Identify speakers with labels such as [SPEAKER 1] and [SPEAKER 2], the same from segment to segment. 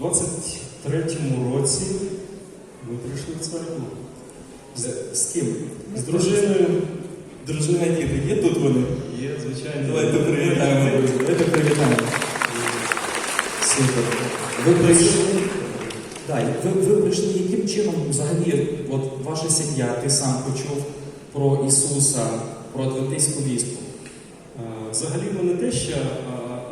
[SPEAKER 1] У 23-му році ми прийшли в церкву.
[SPEAKER 2] З, з ким?
[SPEAKER 1] З дружиною.
[SPEAKER 2] Дружина діти, є тут вони?
[SPEAKER 1] Є, звичайно.
[SPEAKER 2] Давайте привітаємо. Давайте привітаємо. Супер. Ви прийшли. Да, ви, ви прийшли яким чином взагалі, от ваша сім'я, ти сам почув про Ісуса, про адвентистську вістку.
[SPEAKER 1] Е, Взагалі в мене теж ще е,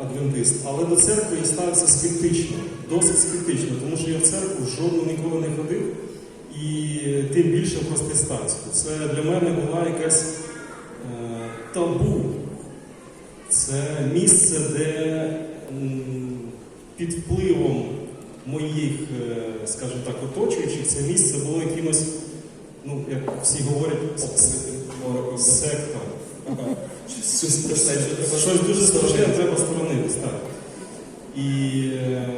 [SPEAKER 1] адвентист, але до церкви я ставився скептично, досить скептично, тому що я в церкву жодну ніколи не ходив, і тим більше в протестантську. Це для мене була якась е, табу. Це місце, де під впливом моїх, е, скажімо так, оточуючих, це місце було якимось, ну, як всі говорять.
[SPEAKER 2] Щось страшне,
[SPEAKER 1] Щось дуже страшне, треба сторонитись, так. І е,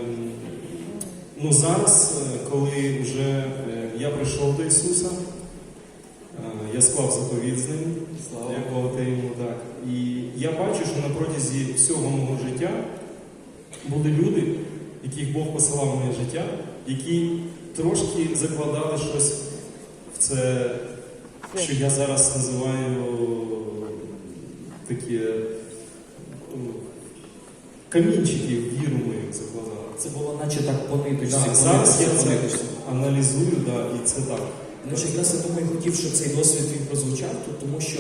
[SPEAKER 1] ну, зараз, е, коли вже е, я прийшов до Ісуса, е, я склав заповіт з ним, дякувати йому так. І я бачу, що на протязі всього мого життя були люди, яких Бог посилав в моє життя, які трошки закладали щось в це, що я зараз називаю такі е, камінчики в віру мою закладали.
[SPEAKER 2] Це було наче так по ниточці.
[SPEAKER 1] Да, зараз я це аналізую, да, і це так.
[SPEAKER 2] Значить, я думаю, хотів, щоб цей досвід він прозвучав тому що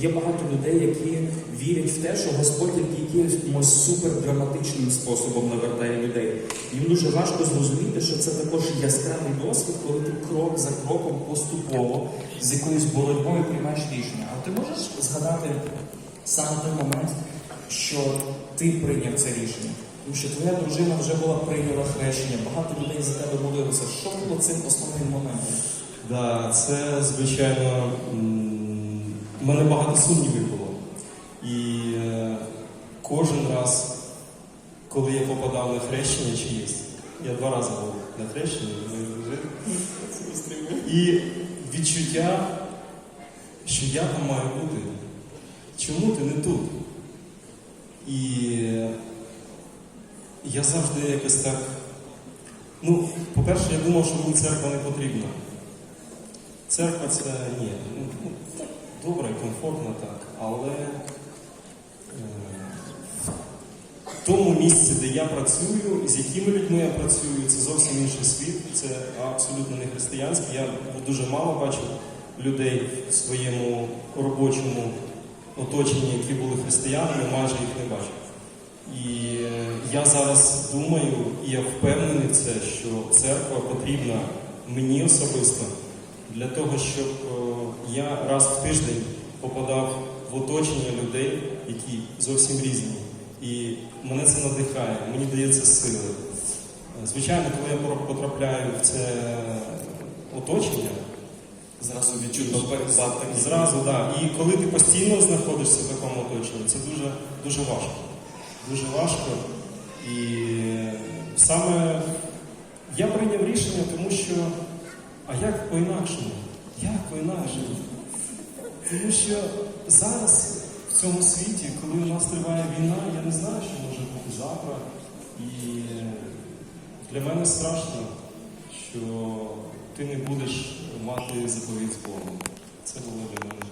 [SPEAKER 2] є багато людей, які вірять в те, що Господь якимось супердраматичним способом навертає людей. Їм дуже важко зрозуміти, що це також яскравий досвід, коли ти крок за кроком поступово з якоюсь боротьбою приймаєш рішення. А ти можеш згадати саме той момент, що ти прийняв це рішення? Тому що твоя дружина вже була прийняла хрещення, багато людей за тебе молилися. Що було цим основним моментом?
[SPEAKER 1] Да, це, звичайно, в мене багато сумнівів було. І е, кожен раз, коли я попадав на хрещення чиєсь, я два рази був на хрещенні. І відчуття, що я там маю бути. Чому ти не тут? І е, я завжди якось так. Ну, по-перше, я думав, що мені церква не потрібна. Церква це ні. Ну, ну, добре, комфортно так, але е, в тому місці, де я працюю, з якими людьми я працюю, це зовсім інший світ, це абсолютно не християнський. Я дуже мало бачив людей в своєму робочому оточенні, які були християнами, майже їх не бачив. І е, я зараз думаю, і я впевнений в це, що церква потрібна мені особисто для того, щоб е, я раз в тиждень попадав в оточення людей, які зовсім різні. І мене це надихає, мені дається сили. Звичайно, коли я потрапляю в це оточення,
[SPEAKER 2] Зразу відчутно.
[SPEAKER 1] Зразу, так. Да. І коли ти постійно знаходишся в такому оточенні, це дуже, дуже важко. Дуже важко. І саме я прийняв рішення, тому що, а як по-інакшому? Як по-інакшому? Тому що зараз в цьому світі, коли у нас триває війна, я не знаю, що може бути завтра. І для мене страшно, що ти не будеш мати заповідь з Богом. Це було для мене.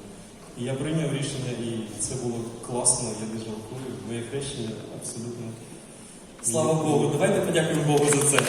[SPEAKER 1] І я прийняв рішення, і це було класно, я не жалкую. Моє хрещення абсолютно.
[SPEAKER 2] Слава Богу, давайте подякуємо Богу за це.